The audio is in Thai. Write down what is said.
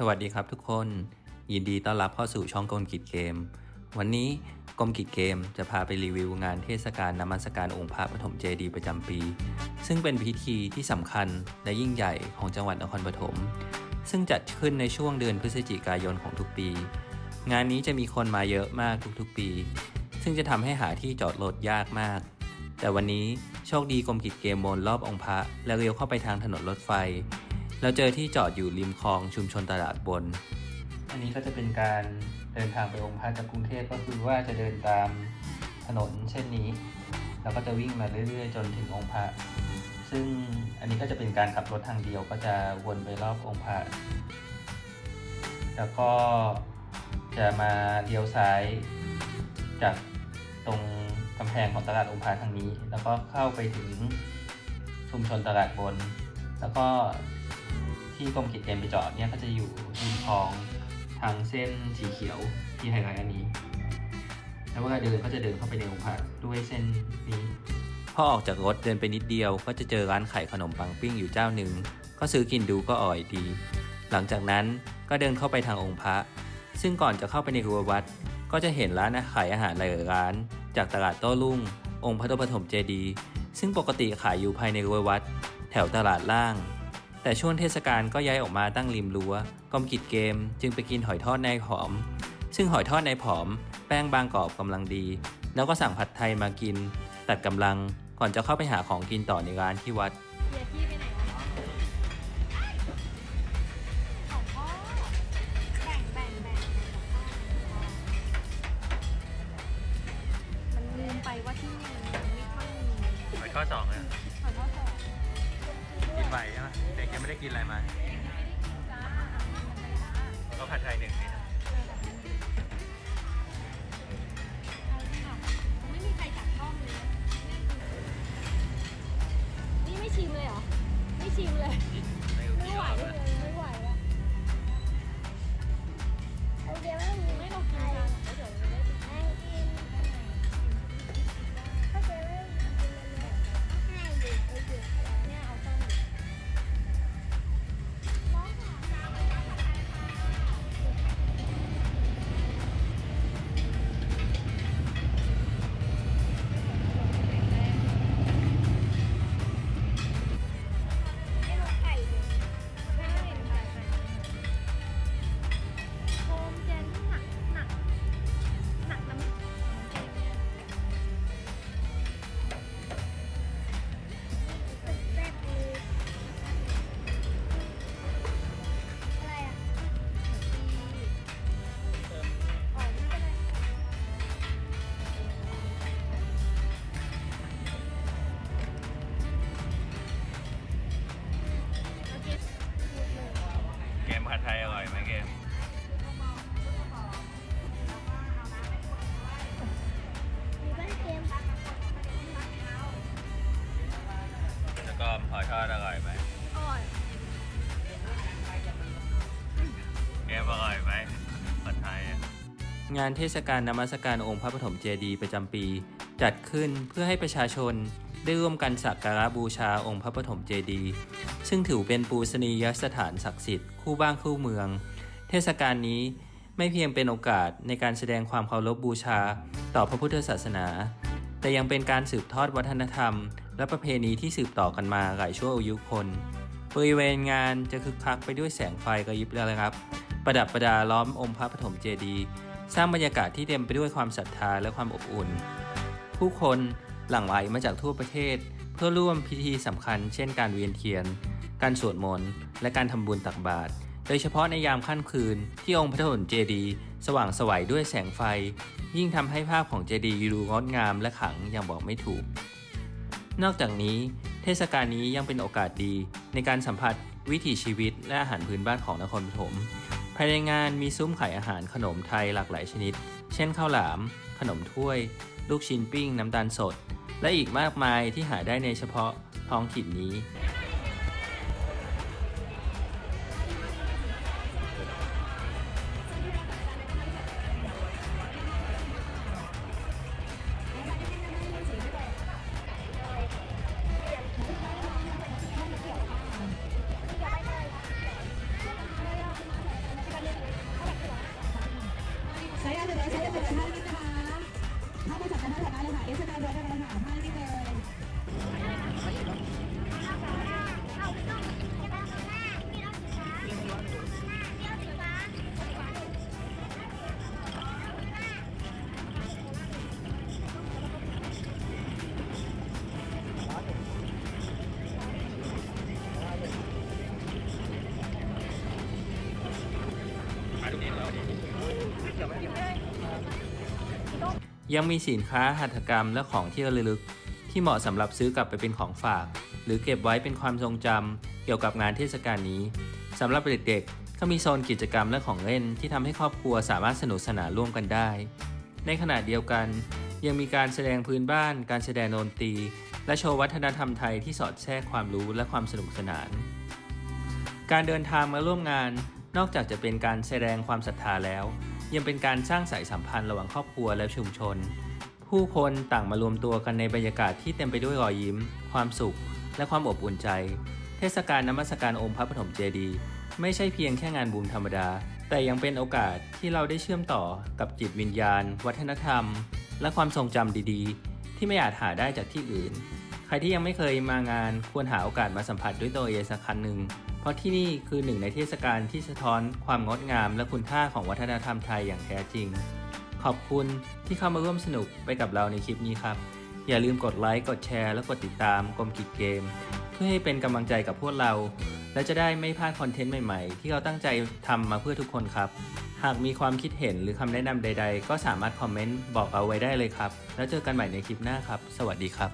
สวัสดีครับทุกคน ยินดีต้อนรับเข้าสู่ช่องกลมกิจเกม วันนี้กรมกิจเกมจะพาไปรีวิวงานเทศกาลนมัสการองค์พระปฐมเจดีย์ประจำปี ซึ่งเป็นพิธีที่สำคัญและยิ่งใหญ่ของจังหวัดนครปฐมซึ่งจัดขึ้นในช่วงเดือนพฤศจิกายนของทุกปี งานนี้จะมีคนมาเยอะมากทุกๆปี ซึ่งจะทำให้หาที่จอดรถยากมาก แต่วันนี้โชคดีกรมกิจเกมวนรอบองค์พระและเลี้ยวเข้าไปทางถนนรถไฟ เราเจอที่จอดอยู่ริมคลองชุมชนตลาดบน อันนี้ก็จะเป็นการเดินทางไปองค์พระจากกรุงเทพก็คือว่าจะเดินตามถนนเช่นนี้ แล้วก็จะวิ่งมาเรื่อย ๆ จนถึงองค์พระ ซึ่งอันนี้ก็จะเป็นการขับรถทางเดียวก็จะวนไปรอบองค์พระ แล้วก็จะมาเลี้ยวซ้ายจากตรงกำแพงของตลาดองค์พระทางนี้ แล้วก็เข้าไปถึงชุมชนตลาดบน แล้วก็ ที่กรมกิจเกมไปจอดเนี่ยก็จะอยู่ริมคลองทางเส้นสีเขียวที่ไฮไลท์อันนี้ แล้วเวลาเดินก็จะเดินเข้าไปในองค์พระด้วยเส้นนี้พอออกจากรถเดินไปนิดเดียวก็จะเจอร้านขายขนมปังปิ้งอยู่เจ้าหนึ่ง ก็ซื้อกินดูก็อร่อยดี หลังจากนั้นก็เดินเข้าไปทางองค์พระ ซึ่งก่อนจะเข้าไปในรั้ววัด ก็จะเห็นร้านขายอาหารหลายร้าน จากตลาดโต้รุ่ง องค์พระปฐมเจดีย์ซึ่งปกติขายอยู่ภายในรั้ววัด แถวตลาดล่าง แต่ช่วงเทศกาลก็ย้ายออกมาตั้งริมรั้วกรมกิจเกม จึงไปกินหอยทอดในผอม ซึ่งหอยทอดในผอม แป้งบางกรอบกำลังดี แล้วก็สั่งผัดไทยมากิน ตัดกำลังก่อนจะเข้าไปหาของกินต่อในร้านที่วัด กินใบใช่ไหมเด็กยังไม่ได้กินอะไรมาจ้าก็ผัดไทยหนึ่งนี่นะไม่มีใครจับช่องเลยนะนี่ไม่ชิมเลยเหรอ ไม่ชิมเลย ไม่ไหวเลยไม่ไหวแล้วโอเคไม่ต้องไม่ต้องกินกันแล้วเดี๋ยวจะได้ แล้วก็หอยทอดอร่อยไหมอร่อยเกมอร่อยไหมผัดไทยงานเทศกาลนมัสการองค์พระปฐมเจดีย์ประจำปี จัดขึ้นเพื่อให้ประชาชนได้ร่วมกันสักการะบูชาองค์พระปฐมเจดีย์ซึ่งถือเป็นปูชนียสถานศักดิ์สิทธิ์คู่บ้านคู่เมือง เทศกาลนี้ไม่เพียงเป็นโอกาสในการแสดงความเคารพบูชา ต่อพระพุทธศาสนา แต่ยังเป็นการสืบทอดวัฒนธรรม และประเพณีที่สืบต่อกันมาหลายชั่วอายุคนบริเวณงานจะคึกคักไปด้วยแสงไฟกระยิบระยับ ประดับประดาล้อมองค์พระปฐมเจดีย์สร้างบรรยากาศที่เต็มไปด้วยความศรัทธาและความอบอุ่น ผู้คนหลั่งไหลมาจากทั่วประเทศ เพื่อร่วมพิธีสำคัญ เช่นการเวียนเทียน การสวดมนต์และการทำบุญตักบาตรโดยเฉพาะในยามค่ำคืนที่องค์พระปฐมเจดีย์สว่างสวัยด้วยแสงไฟ ยิ่งทำให้ภาพของเจดีย์ดูงดงามและขลังอย่างบอกไม่ถูก นอกจากนี้ เทศกาลนี้ยังเป็นโอกาสดีในการสัมผัสวิถีชีวิตและอาหารพื้นบ้านของนครปฐม ภายในงานมีซุ้มขายอาหารขนมไทยหลากหลายชนิด เช่นข้าวหลาม ขนมถ้วย ลูกชิ้นปิ้ง น้ำตาลสด และอีกมากมายที่หาได้ในเฉพาะท้องถิ่นนี้ เอาไปต้อง ยังมีสินค้าหัตถกรรมและของที่ระลึก ที่เหมาะสำหรับซื้อกลับไปเป็นของฝาก หรือเก็บไว้เป็นความทรงจำเกี่ยวกับงานเทศกาลนี้สำหรับเด็กๆก็มีโซนกิจกรรมและของเล่นที่ทำให้ครอบครัวสามารถสนุกสนานร่วมกันได้ ในขณะเดียวกัน ยังมีการแสดงพื้นบ้าน การแสดงดนตรี และโชว์วัฒนธรรมไทยที่สอดแทรกความรู้และความสนุกสนาน การเดินทางมาร่วมงานนอกจากจะเป็นการแสดงความศรัทธาแล้ว ยังเป็นการสร้างสายสัมพันธ์ระหว่างครอบครัวและชุมชน ผู้คนต่างมารวมตัวกันในบรรยากาศที่เต็มไปด้วยรอยยิ้ม ความสุข และความอบอุ่นใจ เทศกาลนมัสการองค์พระปฐมเจดีย์ไม่ใช่เพียงแค่งานบุญธรรมดา แต่ยังเป็นโอกาสที่เราได้เชื่อมต่อกับจิตวิญญาณ วัฒนธรรม และความทรงจำดีๆ ที่ไม่อาจหาได้จากที่อื่น ใครที่ยังไม่เคยมางานควรหาโอกาสมาสัมผัสด้วยตัวเองสักครั้งหนึ่ง ราะที่นี่คือหนึ่งในเทศกาลที่สะท้อนความงดงามและคุณค่าของวัฒนธรรมไทยอย่างแท้จริง ขอบคุณที่เข้ามาร่วมสนุกไปกับเราในคลิปนี้ครับ อย่าลืมกดไลค์กดแชร์และกดติดตามกรมกิจเกม เพื่อให้เป็นกำลังใจกับพวกเรา และจะได้ไม่พลาดคอนเทนต์ใหม่ๆ ที่เราตั้งใจทำมาเพื่อทุกคนครับ หากมีความคิดเห็นหรือคำแนะนำใด ๆ ก็สามารถคอมเมนต์บอกเอาไว้ได้เลยครับ แล้วเจอกันใหม่ในคลิปหน้าครับ สวัสดีครับ